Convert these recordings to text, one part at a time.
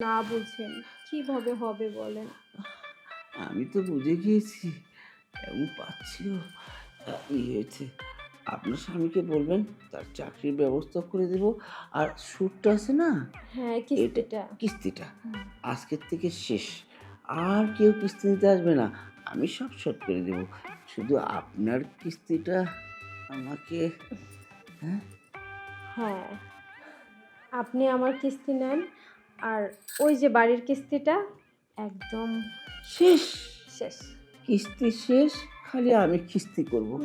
না বুঝেন কীভাবে হবে বলেন? আমি তো বুঝে গিয়েছি এমন পাচ্ছিও ই হয়েছে আপনার স্বামীকে বলবেন তার চাকরির ব্যবস্থা করে দেব আর সুটটা আছে না? হ্যাঁ কিস্তিটা। কিস্তিটা। আজকের থেকে শেষ। আর কেউ কিস্তি নিতে আসবে না আমি সব শোধ করে দেব। শুধু আপনার কিস্তিটা আমাকে হ্যাঁ? হ্যাঁ আপনি আমার কিস্তি নেন আর ওই যে বাড়ির কিস্তিটা একদম শেষ। শেষ। কিস্তি শেষ খালি আমি কিস্তি করব।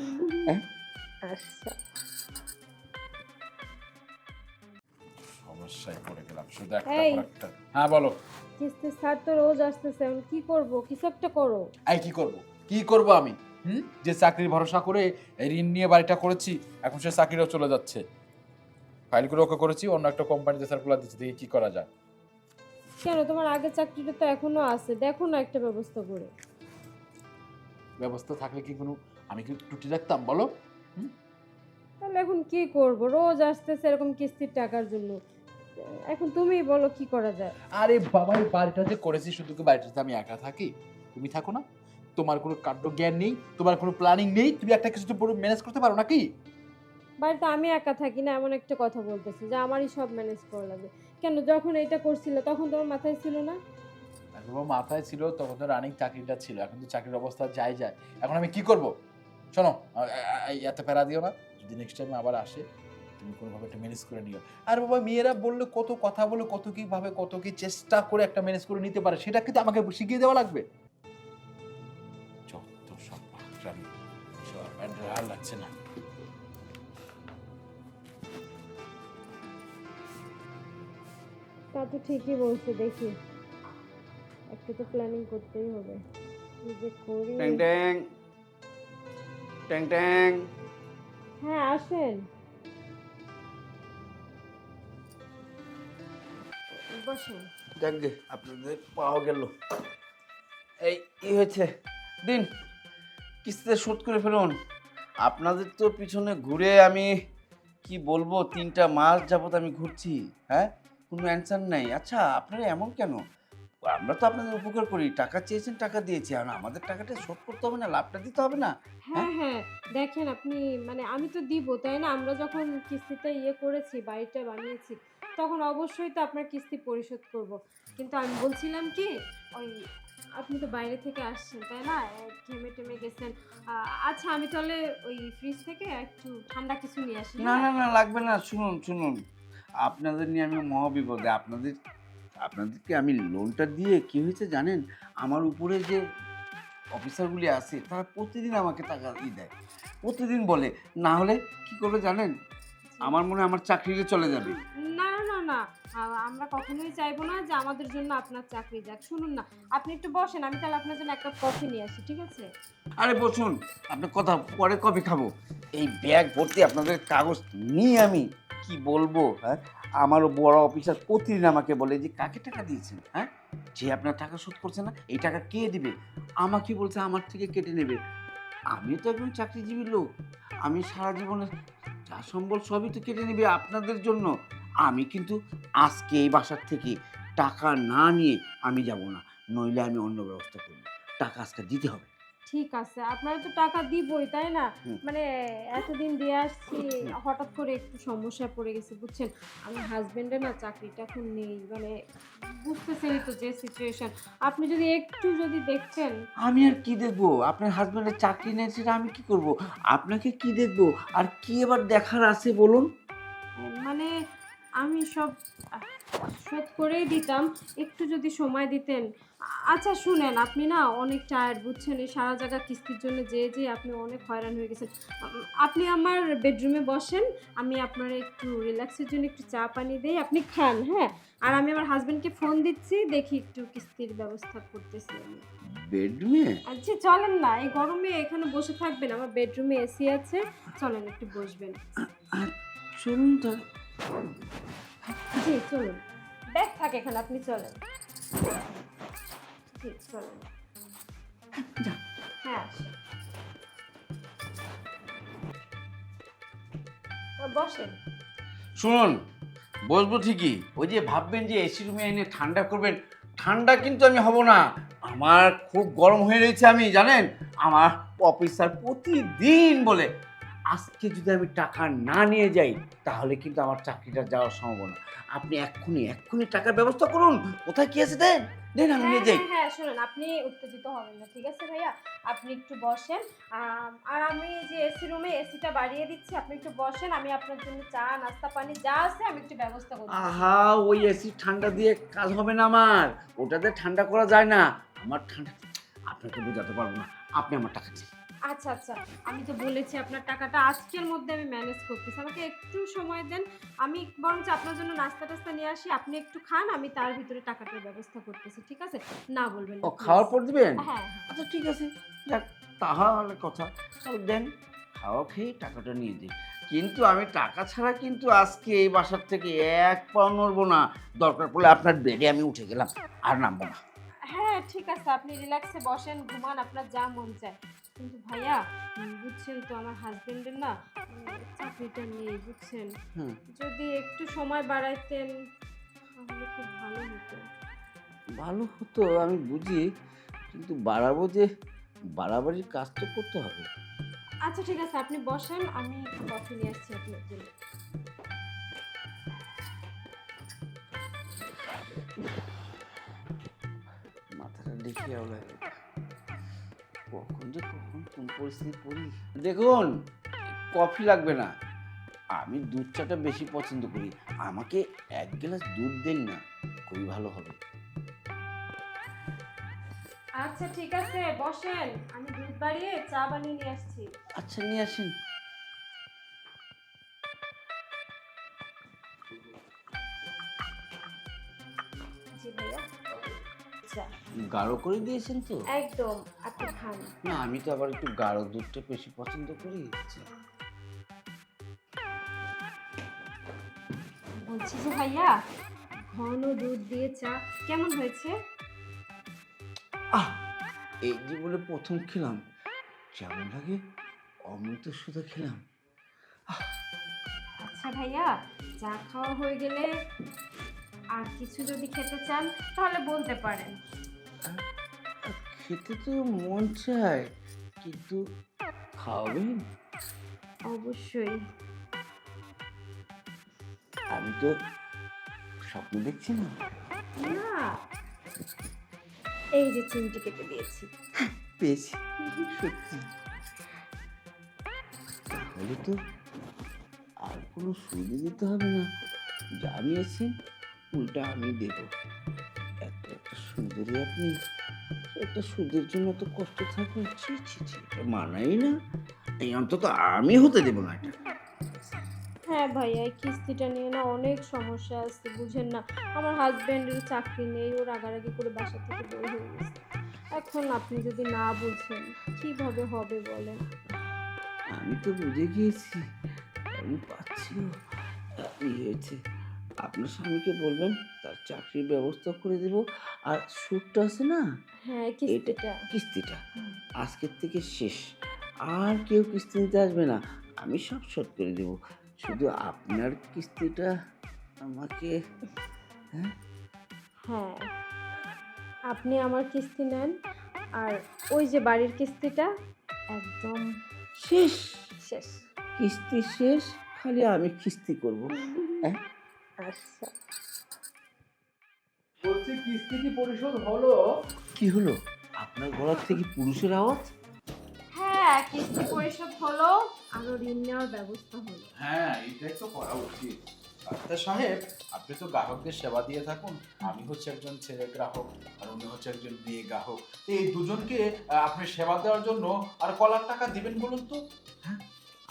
হ্যাঁ? আচ্ছা। সমস্যায় পড়ে গেলাম। শুধু একটা একটা। হ্যাঁ বলো। কিস্তি স্যার তো রোজ আসতেছে এখন কি করব? কিছু একটা করো? এই কি করব? কি করব আমি? হুম? যে চাকরির ভরসা করে ঋণ নিয়ে বাড়িটা করেছি এখন সে চাকরিটাও চলে যাচ্ছে। ফাইলগুলো ওকে করেছি অন্য একটা কোম্পানিতে সার্কুলার দিচ্ছি দেখি কি করা যায়। কেন? তোমার আগের চাকরিটা তো এখনও আছে। দেখো না একটা ব্যবস্থা করে। ব্যবস্থা থাকলে কি কোনো আমি কি টুটি রাখতাম বলো? তাহলে এখন কি করব? রোজ আসতেছে এরকম কিস্তির টাকার জন্য। এখন তুমি বলো কি করা যায়। আরে বাবা এই বাড়িটা যে করেছি শুধু কি বাড়িটাতে আমি একা থাকি? তুমি থাকো না। তোমার কোনো কাণ্ড জ্ঞান নেই তোমার কোনো প্ল্যানিং নেই। তুমি একটা কিছু তো পুরো ম্যানেজ করতে পারো নাকি? বাড়িতে আমি একা থাকি না, এমন একটা কথা বলতেছি যে আমারই সব ম্যানেজ করা লাগবে। কেন? যখন এটা করছিল, তখন তোমার মাথায় ছিল না? বাবা মাথায় ছিল, তখন তো রানিং চাকরিটা ছিল, এখন তো চাকরির অবস্থা যাই যায় এখন আমি কি করব? শোনো এত প্যারা দিও না, যদি নেক্সট টাইম আবার আসে, তুমি কোনোভাবে একটা ম্যানেজ করে নিও। আর বাবা, মেয়েরা বললে কত কথা বলে, কত কি ভাবে, কত কি চেষ্টা করে একটা ম্যানেজ করে নিতে পারে, সেটা কিন্তু আমাকে শিখিয়ে দেওয়া লাগবে। যত সব লাগছে না। তা তো ঠিকই বলছে দেখি। একটা তো প্ল্যানিং করতেই হবে। যে করি? ট্যাং ট্যাং। ট্যাং ট্যাং। হ্যাঁ আসেন। বসেন। যাক গে আপনাদের পাওয়া গেল। এই ই হয়েছে। দিন কিস্তিতে শোধ করে ফেলুন। আপনাদের তো পিছনে ঘুরে আমি কি বলব তিনটা মাস যাবত আমি ঘুরছি হ্যাঁ? কোনো অ্যান্সার নাই। আচ্ছা আপনারা এমন কেন? আমরা তো আপনাদের উপকার করি। টাকা চেয়েছেন টাকা দিয়েছি। আর আমাদের টাকাটা শোধ করতে হবে না লাভটা দিতে হবে না? হ্যাঁ হ্যাঁ? দেখেন আপনি মানে আমি তো দিব তাই না? আমরা যখন কিস্তিতে ইয়ে করেছি বাড়িটা বানিয়েছি তখন অবশ্যই তো আপনার কিস্তি পরিশোধ করব। কিন্তু আমি বলছিলাম কি ওই আপনি তো বাইরে থেকে আসছেন তাই না? ঘেমে টেমে গেছেন। আচ্ছা আমি তাহলে ওই ফ্রিজ থেকে একটু ঠান্ডা কিছু নিয়ে আসি না হ্যাঁ? না না লাগবে না। শুনুন শুনুন। আপনাদের নিয়ে আমি মহাবিপদে আপনাদের আপনাদেরকে আমি লোনটা দিয়ে কি হয়েছে জানেন? আমার উপরে যে অফিসারগুলি আছে তারা প্রতিদিন আমাকে টাকা দিয়ে দেয়। প্রতিদিন বলে না হলে কি করবে জানেন? আমার মনে হয় আমার চাকরিতে চলে যাবে। না না না না আমরা কখনোই চাইব না যে আমাদের জন্য আপনার চাকরি যাক। শুনুন না আপনি একটু বসেন আমি তাহলে আপনার জন্য একটা কফি নিয়ে আসি ঠিক আছে? আরে বসুন আপনার কথা পরে কবে খাব। এই ব্যাগ ভর্তি আপনাদের কাগজ নিয়ে আমি কি বলব হ্যাঁ? আমারও বড় অফিসার প্রতিদিন আমাকে বলে যে, কাকে টাকা দিয়েছেন? হ্যাঁ? যে আপনার টাকা শোধ করছে না, এই টাকা কে দিবে? আমাকে বলছে, আমার থেকে কেটে নেবে। আমি তো একজন চাকরিজীবী লোক। আমি সারা জীবনে যা সম্বল সবই তো কেটে নেবে আপনাদের জন্য। আমি কিন্তু আজকে এই বাসার থেকে টাকা না নিয়ে আমি যাব না, নইলে আমি অন্য ব্যবস্থা করব। টাকা আজকে দিতে হবে। ঠিক আছে আপনারা তো টাকা দিবই তাই না? মানে এতদিন দিয়ে আসছি হঠাৎ করে একটু সমস্যায় পড়ে গেছে বুঝছেন? আমার হাজবেন্ডের না চাকরিটা এখন নেই মানে বুঝতেছেনই তো যে সিচুয়েশন আপনি যদি একটু যদি দেখতেন আমি আর কি দেখব? আপনার হাজব্যান্ডের চাকরি নেই সেটা আমি কি করব? আপনাকে কি দেখব? আর কি এবার দেখার আছে বলুন? মানে আমি সব শোধ করেই দিতাম। একটু যদি সময় দিতেন। আচ্ছা শুনেন আপনি না অনেক টায়ার্ড বুঝছেন? এই সারা জায়গা কিস্তির জন্য যে যে আপনি অনেক হয়রান হয়ে গেছেন। আপনি আমার বেডরুমে বসেন। আমি আপনার একটু রিল্যাক্সের জন্য একটু চা পানি দেই। আপনি খান হ্যাঁ? আর আমি আমার হাজবেন্ডকে ফোন দিচ্ছি দেখি একটু কিস্তির ব্যবস্থা করতেছি আমি। বেডরুমে আচ্ছা চলেন না। এই গরমে এখানে বসে থাকবেন। আমার বেডরুমে এসি আছে। চলেন একটু বসবেন। চলুন তো। জি চলুন। ব্যাগ থাকে এখানে আপনি চলেন। জি চলেন। হ্যাঁ বসেন। শুনুন বসবো ঠিকই। ওই যে ভাববেন যে এসি রুমে এনে ঠান্ডা করবেন ঠান্ডা কিন্তু আমি হব না। আমার খুব গরম হয়ে রয়েছে আমি জানেন? আমার অফিসার প্রতিদিন বলে আজকে যদি আমি টাকা না নিয়ে যাই তাহলে কিন্তু আমার চাকরিটা যাওয়ার সম্ভাবনা। আপনি এক্ষুনি এক্ষুনি টাকার ব্যবস্থা করুন। কোথায় কি আছে দেন? দেন আমি হ্যাঁ নিয়ে যাই। হ্যাঁ, হ্যাঁ শুনুন আপনি উত্তেজিত হবেন না ঠিক আছে ভাইয়া? আপনি একটু বসেন। আর আমি যে এসি রুমে এসিটা বাড়িয়ে দিচ্ছি আপনি একটু বসেন আমি আপনার জন্য চা নাস্তা পানি যা আছে আমি একটু ব্যবস্থা করছি। আহা ওই এসি ঠান্ডা দিয়ে কাজ হবে না আমার। ওটাতে ঠান্ডা করা যায় না। আমার ঠান্ডা আপনাকে বোঝাতে পারব না। আপনি আমার টাকা দিন আচ্ছা আচ্ছা। আমি তো বলেছি আপনার টাকাটা আজকের মধ্যে আমি ম্যানেজ করতেছি। আমাকে একটু সময় দেন। আমি বরঞ্চ আপনার জন্য নাস্তা টাস্তা নিয়ে আসি। আপনি একটু খান আমি তার ভিতরে টাকাটার ব্যবস্থা করতেছি ঠিক আছে? না বলবেন না, ও please। খাওয়ার পর দিবেন? হ্যাঁ হ্যাঁ। আচ্ছা ঠিক আছে। যাক তাহলে কথা। তাহলে দেন খাওয়া খেয়ে টাকাটা নিয়ে দিন কিন্তু আমি টাকা ছাড়া কিন্তু আজকে এই বাসার থেকে এক পাও নড়বো না। দরকার পড়লে আপনার বেডে আমি উঠে গেলাম। আর নামবো না। হ্যাঁ ঠিক আছে আপনি রিল্যাক্সে বসেন ঘুমান আপনার যা মন চায়। কিন্তু ভাইয়া বুঝছেন তো আমার হাজবেন্ডের না চাকরিটা নেই বুঝছেন? যদি একটু সময় বাড়াইতেন তাহলে খুব ভালো হতো। ভালো হতো আমি বুঝি কিন্তু বাড়াবো যে বাড়াবাড়ির কাজ তো করতে হবে। আচ্ছা ঠিক আছে আপনি বসেন আমি কফি নিয়ে আসছি আপনার জন্য। দেখে লাগে কখন যে কখন কোন পরিস্থিতি পড়ি? দেখুন কফি লাগবে না। আমি দুধ চাটা বেশি পছন্দ করি। আমাকে এক গ্লাস দুধ দেন না খুবই ভালো হবে। আচ্ছা ঠিক আছে বসেন। আমি দুধ বাড়িয়ে চা বানিয়ে নিয়ে আসছি। আচ্ছা নিয়ে আসেন। গাঢ় করে দিয়েছেন তো? একদম আপনি খান না আমি তো আবার একটু গাঢ় দুধটা বেশি পছন্দ করি। বলছি যে ভাইয়া ঘন দুধ দিয়ে চা কেমন হয়েছে? আহ এই জীবনে প্রথম খেলাম যেমন লাগে? অমৃত সুধা খেলাম। আচ্ছা ভাইয়া চা খাওয়া হয়ে গেলে আর কিছু যদি খেতে চান তাহলে বলতে পারেন। খেতে তো মন চায় কিন্তু খাওয়াবেন অবশ্যই। আমি তো স্বপ্ন দেখছি না। না। এই যে চিমটি কেটে দিয়েছি। পেয়েছি। সত্যি। তাহলে তো আর কোনো সুযোগ দিতে হবে না। যা উল্টা আমি দেব। সুন্দরী আপনি? একটা সুদের জন্য তো কষ্ট থাকবে ছি ছি ছি এটা মানাই না। এই অন্তত আমি হতে দেবো না এটা। হ্যাঁ ভাইয়া এই কিস্তিটা নিয়ে না অনেক সমস্যা আছে বুঝেন না। আমার হাজব্যান্ডের চাকরি নেই ও রাগারাগি করে বাসা থেকে বের হয়ে গেছে। এখন আপনি যদি না বুঝেন কীভাবে হবে বলেন? আমি তো বুঝে গিয়েছি আমি পাচ্ছিও কি হয়েছে। আপনার স্বামীকে বলবেন তার চাকরির ব্যবস্থা করে দেব। আর সুদটা আছে না হ্যাঁ কিস্তিটা। কিস্তিটা। আজকের থেকে শেষ। আর কেউ কিস্তি নিতে আসবে না। আমি সব শোধ করে দেব। শুধু আপনার কিস্তিটা আমাকে হ্যাঁ? হ্যাঁ। আপনি আমার কিস্তি নেন। আর ওই যে বাড়ির কিস্তিটা একদম শেষ। শেষ। কিস্তি শেষ খালি আমি কিস্তি করব। হ্যাঁ আচ্ছা। বলছি কিস্তি কি পরিশোধ হলো? কি হলো? আপনার গলার থেকে পুরুষের আওয়াজ? হ্যাঁ কিস্তি পরিশোধ হলো আরও ঋণ নেওয়ার ব্যবস্থা হলো। হ্যাঁ এটাই তো করা উচিত। ডাক্তার সাহেব আপনি তো গ্রাহকদের সেবা দিয়ে থাকুন। আমি হচ্ছে একজন ছেলে গ্রাহক আর উনি হচ্ছে একজন মেয়ে গ্রাহক। এই দুজনকে আহ, আপনি সেবা দেওয়ার জন্য আর কলার টাকা দিবেন বলুন তো?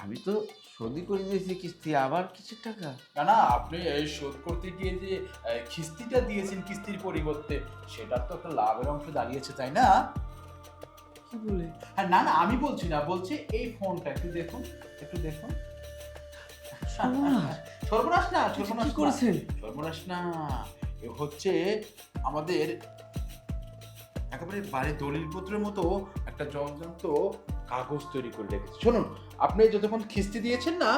আমি তো সদি করে দিয়েছি কিস্তি আবার কিছু টাকা? না না আপনি এই শোধ করতে গিয়ে যে আহ, কিস্তিটা দিয়েছেন কিস্তির পরিবর্তে সেটার তো একটা লাভের অংশ দাঁড়িয়েছে তাই না? কি বলে? হ্যাঁ না না আমি বলছি না বলছি এই ফোনটা একটু দেখুন একটু দেখুন। সর্বনাশ। সর্বনাশ না কি সর্বনাশ না। করেছেন? সর্বনাশ না। এ হচ্ছে আমাদের একেবারে বাড়ির দলিলপত্রের মতো একটা জমজন্ত কাগজ তৈরি করে রেখেছে। শুনুন আপনি যতক্ষণ খিস্তি দিয়েছেন না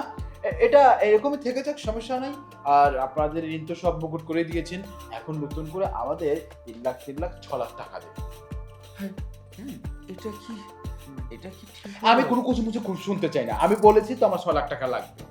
এটা এরকমই থেকে যাক সমস্যা নাই। আর আপনাদের ঋণ তো সব মুকুট করে দিয়েছেন। এখন নতুন করে আমাদের তিন লাখ তিন লাখ ছ লাখ টাকা দেবে এটা কি এটা কি আমি? কোনো কিছু মুছে শুনতে চাই না। আমি বলেছি তো আমার ছ লাখ টাকা লাগবে।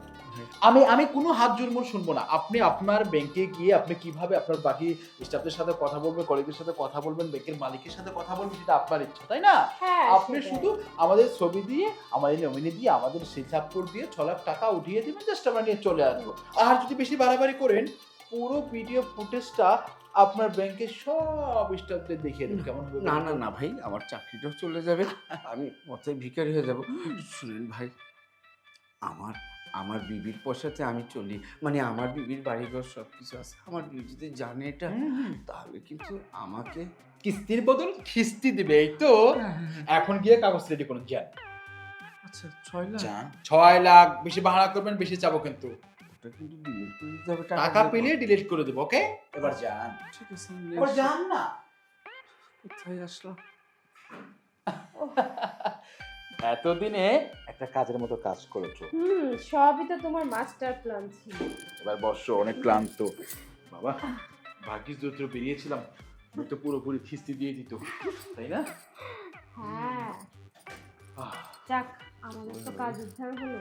আমি আমি কোনো হাত জুলমুল শুনব না। আপনি আপনার ব্যাংকে গিয়ে আপনি কীভাবে আপনার বাকি স্টাফদের সাথে কথা বলবেন কলিগদের সাথে কথা বলবেন ব্যাংকের মালিকের সাথে কথা বলবেন সেটা আপনার ইচ্ছা তাই না? হ্যাঁ আপনি শুধু আমাদের ছবি দিয়ে আমাদের নমিনি দিয়ে আমাদের হিসাব করে দিয়ে ছ লাখ টাকা উঠিয়ে দেবেন জাস্ট আমরা নিয়ে চলে আসব। আর যদি বেশি বাড়াবাড়ি করেন পুরো ভিডিও ফুটেজটা আপনার ব্যাংকের সব স্টাফদের দেখিয়ে দেবেন কেমন হবে? না না না ভাই আমার চাকরিটাও চলে যাবে আমি পথে ভিখারি হয়ে যাব। শুনেন ভাই আমার আমার বিবির পয়সাতে আমি চলি। মানে আমার বিবির বাড়িঘর সব কিছু আছে। আমার বিবি যদি জানে এটা। তাহলে কিন্তু আমাকে কিস্তির বদল খিস্তি দিবে এই তো। এখন গিয়ে কাগজ রেডি করুন যান। আচ্ছা ছয় লাখ? ছয় লাখ বেশি বাহানা করবেন বেশি চাবো কিন্তু। টাকা পেলে ডিলিট করে দেবো ওকে এবার যান। ঠিক আছে এবার যান না। কোথায় আসলাম? এতদিনে একটা কাজের মতো কাজ করেছ। হুম সবই তো তোমার মাস্টার প্ল্যান ছিল। এবার বর্ষ অনেক ক্লান্ত। বাবা ভাগ্যিস দূর বেরিয়েছিলাম। তো পুরোপুরি খিস্তি দিয়ে দিত তাই না? হ্যাঁ। যাক আমাদের তো কাজ উদ্ধার হলো।